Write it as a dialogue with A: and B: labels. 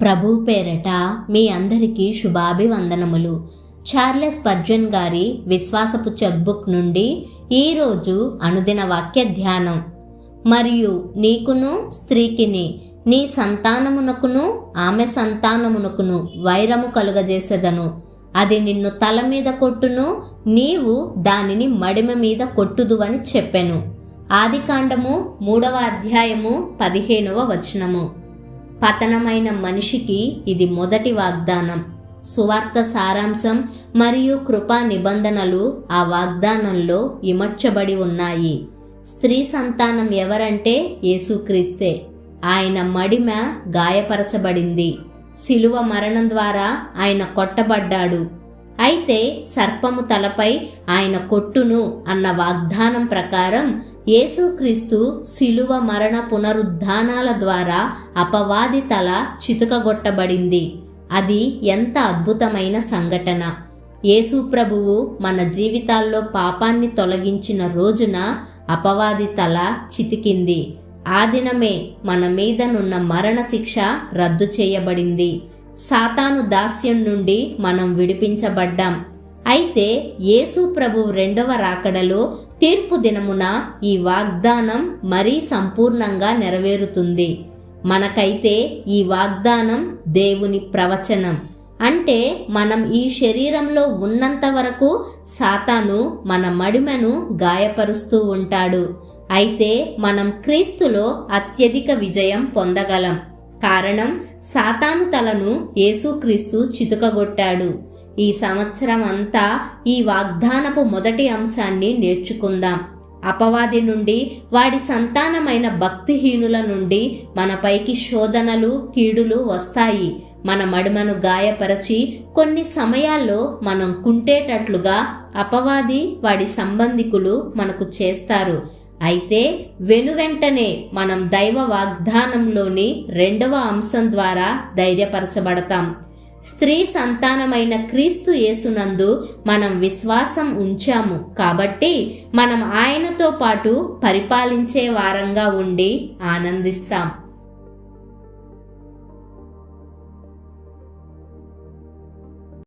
A: ప్రభు పేరట మీ అందరికీ శుభాభివందనములు. చార్లెస్ పర్జన్ గారి విశ్వాసపు చెక్బుక్ నుండి ఈరోజు అనుదిన వాక్య ధ్యానం. మరియు నీకును స్త్రీకిని నీ సంతానమునకును ఆమె సంతానమునకును వైరము కలుగజేసెదను. అది నిన్ను తల మీద కొట్టును నీవు దానిని మడిమ మీద కొట్టుదువని చెప్పెను. ఆదికాండము మూడవ అధ్యాయము పదిహేనవ వచనము. పతనమైన మనిషికి ఇది మొదటి వాగ్దానం. సువార్త సారాంశం మరియు కృపా నిబంధనలు ఆ వాగ్దానంలో ఇమర్చబడి ఉన్నాయి. స్త్రీ సంతానం ఎవరంటే యేసుక్రీస్తే. ఆయన మడిమ గాయపరచబడింది. శిలువ మరణం ద్వారా ఆయన కొట్టబడ్డాడు. అయితే సర్పము తలపై ఆయన కొట్టును అన్న వాగ్దానం ప్రకారం యేసుక్రీస్తు శిలువ మరణ పునరుద్ధానాల ద్వారా అపవాది తల చితుకగొట్టబడింది. అది ఎంత అద్భుతమైన సంఘటన! యేసు ప్రభువు మన జీవితాల్లో పాపాన్ని తొలగించిన రోజున అపవాది తల చితికింది. ఆ దినమే మన మీదనున్న మరణ శిక్ష రద్దు చేయబడింది. సాతాను దాస్యం నుండి మనం విడిపించబడ్డాం. అయితే యేసు ప్రభు రెండవ రాకడలో తీర్పు దినమున ఈ వాగ్దానం మరీ సంపూర్ణంగా నెరవేరుతుంది. మనకైతే ఈ వాగ్దానం దేవుని ప్రవచనం. అంటే మనం ఈ శరీరంలో ఉన్నంత వరకు సాతాను మన మడిమను గాయపరుస్తూ ఉంటాడు. అయితే మనం క్రీస్తులో అత్యధిక విజయం పొందగలం. కారణం సాతాను తలను యేసుక్రీస్తు చితుకగొట్టాడు. ఈ సంవత్సరం అంతా ఈ వాగ్దానపు మొదటి అంశాన్ని నేర్చుకుందాం. అపవాది నుండి వాడి సంతానమైన భక్తిహీనుల నుండి మనపైకి శోధనలు కీడులు వస్తాయి. మన మడుమను గాయపరచి కొన్ని సమయాల్లో మనం కుంటేటట్లుగా అపవాది వాడి సంబంధికులు మనకు చేస్తారు. అయితే వెనువెంటనే మనం దైవ వాగ్దానంలోని రెండవ అంశం ద్వారా ధైర్యపరచబడతాం. స్త్రీ సంతానమైన క్రీస్తు యేసునందు మనం విశ్వాసం ఉంచాము. కాబట్టి మనం ఆయనతో పాటు పరిపాలించే వారంగా ఉండి ఆనందిస్తాం.